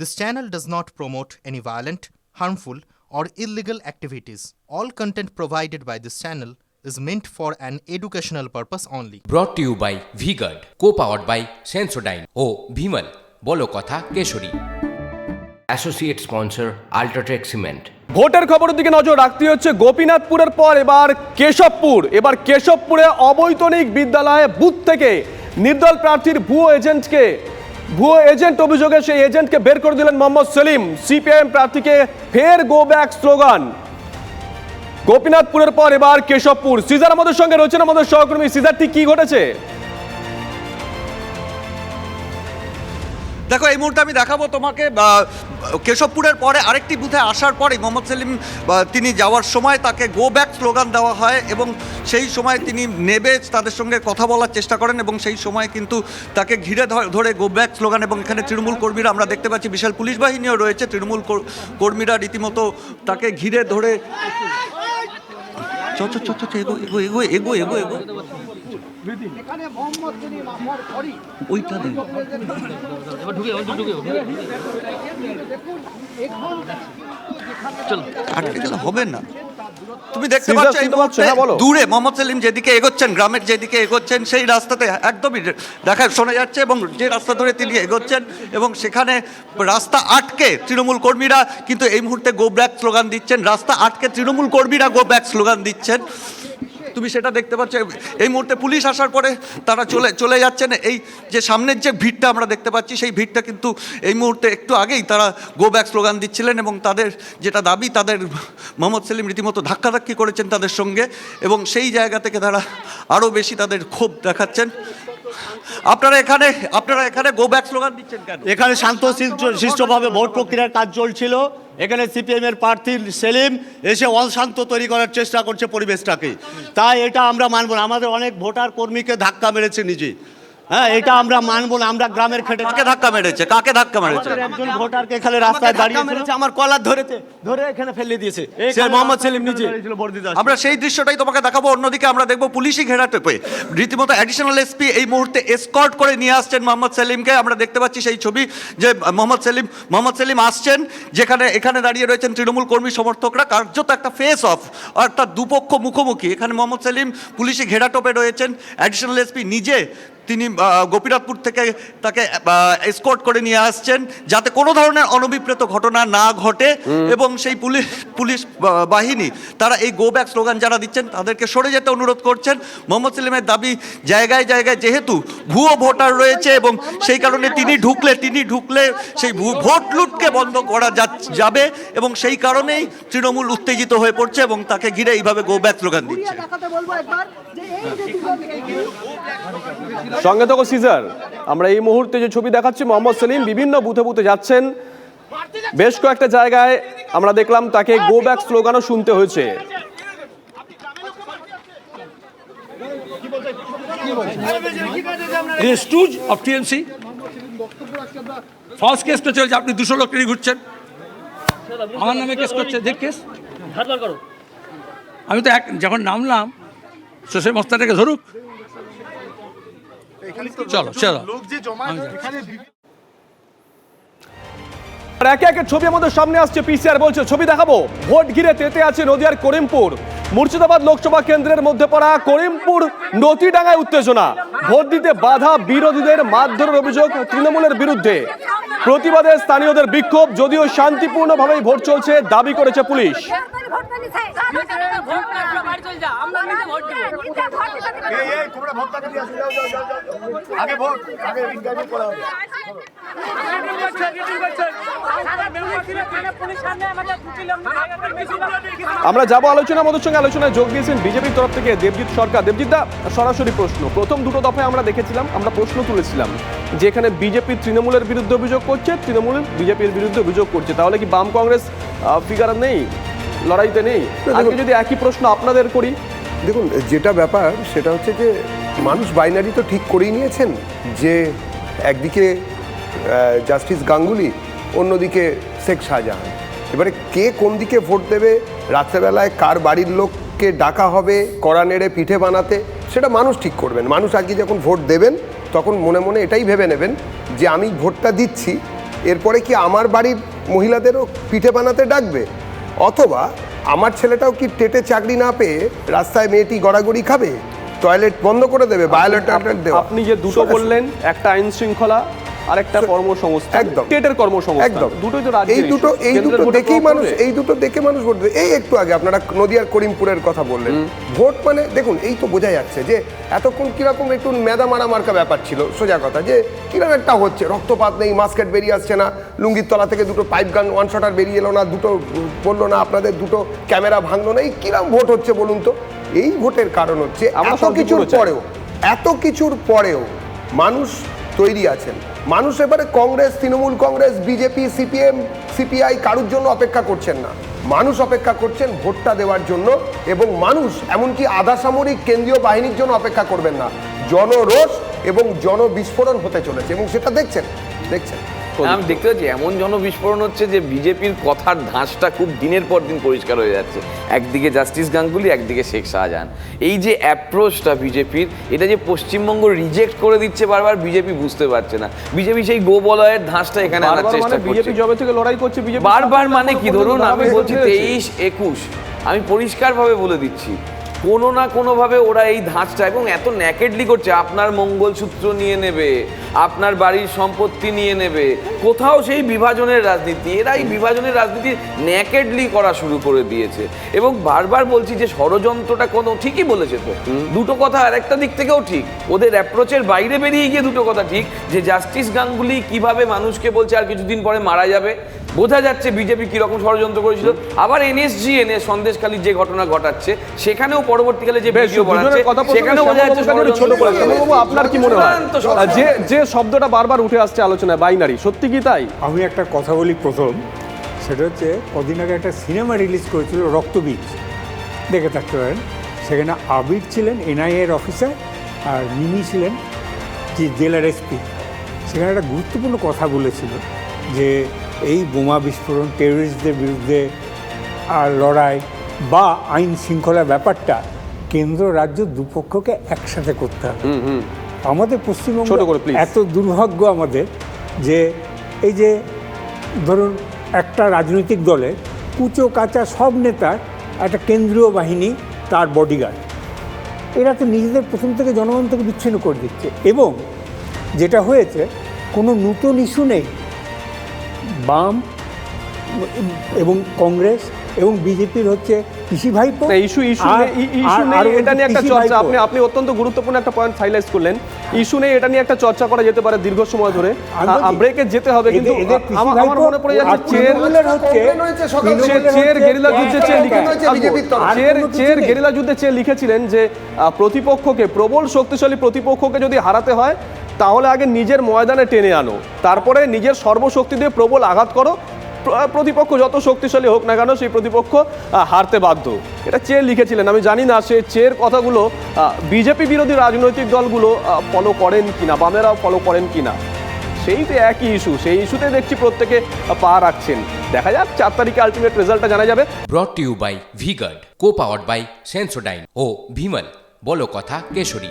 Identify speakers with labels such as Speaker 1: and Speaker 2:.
Speaker 1: This channel does not promote any violent, harmful, or illegal activities. All content provided by this channel is meant for an educational purpose only.
Speaker 2: To you by V Guard co powered by Sensodyne ও ভিমল বলো কথা Keshari associate sponsor UltraTech cement
Speaker 3: ভোটের খবরের দিকে নজর রাখতে হচ্ছে গোপীনাথপুরের পর এবার কেশবপুর এবার কেশবপুরে অবৈতনিক বিদ্যালয়ে বুথ থেকে নির্দল প্রার্থীর ভুয়ো এজেন্টকে ভুয়ো এজেন্ট অভিযোগে সেই এজেন্টকে বের করে দিলেন মোহাম্মদ সেলিম, সিপিআইএম প্রার্থীকে ফের গো ব্যাক স্লোগান গোপীনাথপুরের পর এবার কেশবপুর। সিজার আমাদের সঙ্গে রয়েছেন আমাদের সহকর্মী। সিজারটি কি ঘটেছে?
Speaker 4: দেখো, এই মুহূর্তে আমি দেখাবো তোমাকে কেশবপুরের পরে আরেকটি বুথে আসার পরে মোহাম্মদ সেলিম তিনি যাওয়ার সময় তাকে গো ব্যাক স্লোগান দেওয়া হয় এবং সেই সময় তিনি নেবে তাদের সঙ্গে কথা বলার চেষ্টা করেন এবং সেই সময় কিন্তু তাকে ঘিরে ধরে গো ব্যাক স্লোগান এবং এখানে তৃণমূল কর্মীরা আমরা দেখতে পাচ্ছি, বিশাল পুলিশ বাহিনীও রয়েছে, তৃণমূল কর্মীরা রীতিমতো তাকে ঘিরে ধরে চ চ চ চ এগো এগো এগো এগো এগো এগো। ওইটা দেখ। আটকে গেলে হবে না। তুমি দেখতে পাচ্ছ এই মুহূর্তে দূরে মোহাম্মদ সেলিম যেদিকে এগোচ্ছেন গ্রামের যেদিকে এগোচ্ছেন সেই রাস্তাতে একদমই দেখা শোনা যাচ্ছে এবং যে রাস্তা ধরে তিনি এগোচ্ছেন এবং সেখানে রাস্তা আটকে তৃণমূল কর্মীরা কিন্তু এই মুহূর্তে গো ব্যাক স্লোগান দিচ্ছেন। রাস্তা আটকে তৃণমূল কর্মীরা গো ব্যাক স্লোগান দিচ্ছেন। তুমি সেটা দেখতে পাচ্ছ। এই মুহূর্তে পুলিশ আসার পরে তারা চলে চলে যাচ্ছেন। এই যে সামনের যে ভিড়টা আমরা দেখতে পাচ্ছি, সেই ভিড়টা কিন্তু এই মুহূর্তে একটু আগেই তারা গো ব্যাক স্লোগান দিচ্ছিলেন এবং তাদের যেটা দাবি, তাদের মোহাম্মদ সেলিম রীতিমতো ধাক্কাধাক্কি করেছেন তাদের সঙ্গে এবং সেই জায়গা থেকে তারা আরও বেশি তাদের ক্ষোভ দেখাচ্ছেন। আপনারা এখানে আপনারা এখানে গো ব্যাক স্লোগান দিচ্ছেন কেন?
Speaker 5: এখানে শান্ত শিষ্ট- শিষ্টভাবে ভোট প্রক্রিয়ার কাজ চলছিল। এখানে সিপিএম এর প্রার্থী সেলিম এসে অশান্ত তৈরি করার চেষ্টা করছে পরিবেশটাকে। তাই এটা আমরা মানব না। আমাদের অনেক ভোটার কর্মীকে ধাক্কা মেরেছে নিজে। হ্যাঁ এটা আমরা মানব না আমরা গ্রামের খেটে
Speaker 4: কাকে ধাক্কা মেরেছে? কাকে ধাক্কা মেরেছে?
Speaker 5: একজন ভোটারকে এখানে রাস্তায় দাঁড়িয়ে মেরেছে আমার কলার ধরেছে ধরে এখানে ফেলে দিয়েছে। সে মোহাম্মদ সেলিম নিজে।
Speaker 4: আমরা সেই দৃশ্যটাই তোমাকে দেখাবো অন্যদিকে আমরা দেখব পুলিশই ঘেরাতে পেয়ে রীতিমতো অ্যাডিশনাল এসপি এই মুহূর্তে এসকর্ট করে নিয়ে আসছেন মোহাম্মদ সেলিমকে। আমরা দেখতে পাচ্ছি সেই ছবি যে মোহাম্মদ সেলিম মোহাম্মদ সেলিম আসছেন যেখানে এখানে দাঁড়িয়ে রয়েছেন তৃণমূল কর্মী সমর্থকরা। কার্যত একটা ফেস অফ অর্থাৎ দুপক্ষ মুখোমুখি। এখানে মোহাম্মদ সেলিম পুলিশি ঘেরাটোপে রয়েছেন। অ্যাডিশনাল এসপি নিজে তিনি গোপীনাথপুর থেকে তাকে এসকর্ট করে নিয়ে আসছেন যাতে কোনো ধরনের অনভিপ্রেত ঘটনা না ঘটে এবং সেই পুলিশ পুলিশ বাহিনী তারা এই গো ব্যাক স্লোগান যারা দিচ্ছেন তাদেরকে সরে যেতে অনুরোধ করছেন। মোহাম্মদ সেলিমের দাবি জায়গায় জায়গায় যেহেতু ভুয়ো ভোটার রয়েছে এবং সেই কারণে তিনি ঢুকলে তিনি ঢুকলে সেই ভু- ভোট লুটকে বন্ধ করা যা- যাবে এবং সেই কারণেই তৃণমূল উত্তেজিত হয়ে পড়ছে এবং তাকে ঘিরে এইভাবে গো ব্যাক স্লোগান দিচ্ছে।
Speaker 3: সঙ্গে থাকো সিজার। আমরা এই মুহূর্তে যে ছবি দেখাচ্ছি মোহাম্মদ সেলিম বিভিন্ন বুথে বুথে যাচ্ছেন। বেশ কয়েকটা জায়গায় আমরা দেখলাম তাকে গো ব্যাক স্লোগানও শুনতে হয়েছে।
Speaker 6: এই stooge of TMC false case তো চলছে আপনি দুশো লোক নিয়ে ঘুরছেন। আমার নামে কেস করছে দেখ কেস আমি তো এক যখন নামলাম শেষে মস্তাটাকে ধরুক। চলো চলো।
Speaker 3: আর একে একে ছবি আমাদের সামনে আসছে পিসিআর বলছে ছবি দেখাবো। ভোট ঘিরে তেতে আছে নদিয়ার করিমপুর। মুর্শিদাবাদ লোকসভা কেন্দ্রের মধ্যে পড়া করিমপুর নতিডাঙ্গায় উত্তেজনা। ভোট দিতে বাধা বিরোধীদের মারধরের অভিযোগ তৃণমূলের বিরুদ্ধে। প্রতিবাদে স্থানীয়দের বিক্ষোভ যদিও শান্তিপূর্ণভাবেই ভোট চলছে দাবি করেছে পুলিশ।
Speaker 7: ভোট পানি খাই ভোট না আমরা বাড়ি চলে যা আমরা নিজে ভোট দেব
Speaker 3: আমরা যাব আলোচনা আমাদের সঙ্গে আলোচনায় যোগ দিয়েছেন বিজেপির তরফ থেকে দেবজিৎ সরকার। দেবজিৎ দা সরাসরি প্রশ্ন। প্রথম দুটো দফায় আমরা দেখেছিলাম আমরা প্রশ্ন তুলেছিলাম যে এখানে বিজেপি তৃণমূলের বিরুদ্ধে অভিযোগ করছে তৃণমূল বিজেপির বিরুদ্ধে অভিযোগ করছে। তাহলে কি বাম কংগ্রেস ফিগার নেই? লড়াইতে নেই। আজকে যদি একই প্রশ্ন আপনাদের করি।
Speaker 8: দেখুন যেটা ব্যাপার সেটা হচ্ছে যে মানুষ বাইনারি তো ঠিক করেই নিয়েছেন যে একদিকে জাস্টিস গাঙ্গুলি অন্যদিকে শেখ শাহজাহান। এবারে কে কোন দিকে ভোট দেবে রাত্রেবেলায় কার বাড়ির লোককে ডাকা হবে কড়া নেড়ে পিঠে বানাতে সেটা মানুষ ঠিক করবেন। মানুষ আজকে যখন ভোট দেবেন তখন মনে মনে এটাই ভেবে নেবেন যে আমি ভোটটা দিচ্ছি এরপরে কি আমার বাড়ির মহিলাদেরও পিঠে বানাতে ডাকবে? অথবা আমার ছেলেটাও কি টেটে চাকরি না পেয়ে রাস্তায় মেয়েটি গড়াগড়ি খাবে? টয়লেট বন্ধ করে দেবে বায়োলেট দেবে
Speaker 3: আপনি যে দুটো বললেন একটা আইন শৃঙ্খলা আর একটা কর্মসংস্থান
Speaker 8: একদম।
Speaker 3: স্টেটের কর্মসংস্থান
Speaker 8: একদম।
Speaker 3: দুটোই তো
Speaker 8: এই দুটো এই দুটো দেখেই মানুষ এই দুটো দেখে মানুষ ভোট দেবে এই একটু আগে আপনারা নদিয়ার করিমপুরের কথা বললেন। ভোট মানে দেখুন এই তো বোঝা যাচ্ছে যে এতক্ষণ কীরকম একটু মেদা মারা মার্কা ব্যাপার ছিল সোজা কথা যে কীরকম একটা হচ্ছে। রক্তপাত নেই মাস্কেট বেরিয়ে আসছে না লুঙ্গির তলা থেকে দুটো পাইপ গান ওয়ান শটার বেরিয়ে এলো না দুটো পড়ল না আপনাদের দুটো ক্যামেরা ভাঙলো না এই কিরম ভোট হচ্ছে বলুন তো? এই ভোটের কারণ হচ্ছে এত কিছুর পরেও এত কিছুর পরেও মানুষ তৈরি আছেন। মানুষ এবারে Congress, Trinamool Congress BJP CPM CPI কারুর জন্য অপেক্ষা করছেন না। মানুষ অপেক্ষা করছেন ভোটটা দেওয়ার জন্য এবং মানুষ এমনকি আধা সামরিক কেন্দ্রীয় বাহিনীর জন্য অপেক্ষা করবেন না। জনরোষ এবং জনবিস্ফোরণ হতে চলেছে এবং সেটা দেখছেন দেখছেন।
Speaker 9: আমি দেখতে পাচ্ছি এমন জনবিস্ফোরণ হচ্ছে যে বিজেপির কথার ধাঁচটা খুব দিনের পর দিন পরিষ্কার হয়ে যাচ্ছে। একদিকে জাস্টিস গাঙ্গুলি একদিকে শেখ শাহজাহান। এই যে অ্যাপ্রোচটা বিজেপির এটা যে পশ্চিমবঙ্গ রিজেক্ট করে দিচ্ছে বারবার বিজেপি বুঝতে পারছে না। বিজেপি সেই গোবলয়ের ধাঁচটা এখানে আনার চেষ্টা
Speaker 3: মানে বিজেপি জবে থেকে লড়াই করছে বিজেপি
Speaker 9: বারবার মানে কি ধরুন আমি বলছি তেইশ একুশ। আমি পরিষ্কারভাবে বলে দিচ্ছি কোনো না কোনোভাবে ওরা এই ধাঁচটা এবং এত ন্যাকেডলি করছে। আপনার মঙ্গলসূত্র নিয়ে নেবে আপনার বাড়ির সম্পত্তি নিয়ে নেবে। কোথাও সেই বিভাজনের রাজনীতি এরা এই বিভাজনের রাজনীতি ন্যাকেডলি করা শুরু করে দিয়েছে। এবং বারবার বলছি যে ষড়যন্ত্রটা কোনো ঠিকই বলেছে তো। দুটো কথা আর একটা দিক থেকেও ঠিক। ওদের অ্যাপ্রোচের বাইরে বেরিয়ে গিয়ে দুটো কথা ঠিক যে জাস্টিস গাঙ্গুলি কীভাবে মানুষকে বলছে আর কিছুদিন পরে মারা যাবে বোঝা যাচ্ছে বিজেপি কীরকম ষড়যন্ত্র করেছিল। আবার এনএসজি এনে সন্দেশখালীর যে ঘটনা ঘটাচ্ছে সেখানেও পরবর্তীকালে যে ভিডিও বানাচ্ছে সেখানেও বোঝা যাচ্ছে
Speaker 3: ছোট করে আপনার কি মনে হয়? যে যে শব্দটা বারবার উঠে আসছে আলোচনায় বাইনারি সত্যি কি তাই?
Speaker 10: আমি একটা কথা বলি প্রথম সেটা হচ্ছে কদিন আগে একটা সিনেমা রিলিজ করেছিল রক্তবীজ। দেখে থাকতে পারেন। সেখানে আবির ছিলেন এনআইএর অফিসার আর মিমি ছিলেন যে জেলার এসপি। সেখানে একটা গুরুত্বপূর্ণ কথা বলেছিল যে এই বোমা বিস্ফোরণ টেররিস্টদের বিরুদ্ধে আর লড়াই বা আইন শৃঙ্খলা ব্যাপারটা কেন্দ্র রাজ্য দুপক্ষকে একসাথে করতে হবে। আমাদের পশ্চিমবঙ্গ। এত দুর্ভাগ্য আমাদের যে এই যে ধরুন একটা রাজনৈতিক দলের কুচো কাঁচা সব নেতার একটা কেন্দ্রীয় বাহিনী তার বডিগার্ড এরা তো নিজেদের প্রথম থেকে জনগণ থেকে বিচ্ছিন্ন করে দিচ্ছে। এবং যেটা হয়েছে কোনো নতুন ইস্যু নেই। এবং কংগ্রেস এবং বিজেপির হচ্ছে পিসি ভাইপো
Speaker 3: ইস্যু ইস্যু ইস্যু নেই এটা নিয়ে একটা চর্চা। আপনি আপনি অত্যন্ত গুরুত্বপূর্ণ একটা পয়েন্ট হাইলাইট করলেন। ইস্যু নেই এটা নিয়ে একটা চর্চা করা যেতে পারে দীর্ঘ সময় ধরে। ব্রেকে যেতে হবে কিন্তু আমার মনে পড়ে যাচ্ছে চের চের গেরিলা যুদ্ধে চেয়ে চের চের গেরিলা যুদ্ধে চেয়ে লিখেছিলেন যে আহ, প্রতিপক্ষকে প্রবল শক্তিশালী প্রতিপক্ষকে যদি হারাতে হয় তাহলে আগে নিজের ময়দানে টেনে আনো। তারপরে নিজের সর্বশক্তি দিয়ে প্রবল আঘাত করো। প্রতিপক্ষ যত শক্তিশালী হোক না কেন সেই প্রতিপক্ষ হারতে বাধ্য। এটা চের লিখেছিলেন, আমি জানি না সে চের কথাগুলো বিজেপি বিরোধী রাজনৈতিক দলগুলো ফলো করেন কিনা বামেরাও ফলো করেন কিনা। সেই তো একই ইস্যু সেই ইস্যুতে দেখছি প্রত্যেকে পা রাখছেন। দেখা যাক, চার তারিখে আলটিমেট রেজাল্টটা জানা যাবে।
Speaker 2: Brought to you by V Guard co powered by Sensodyne ও ভিমল বলো কথা কেশরী।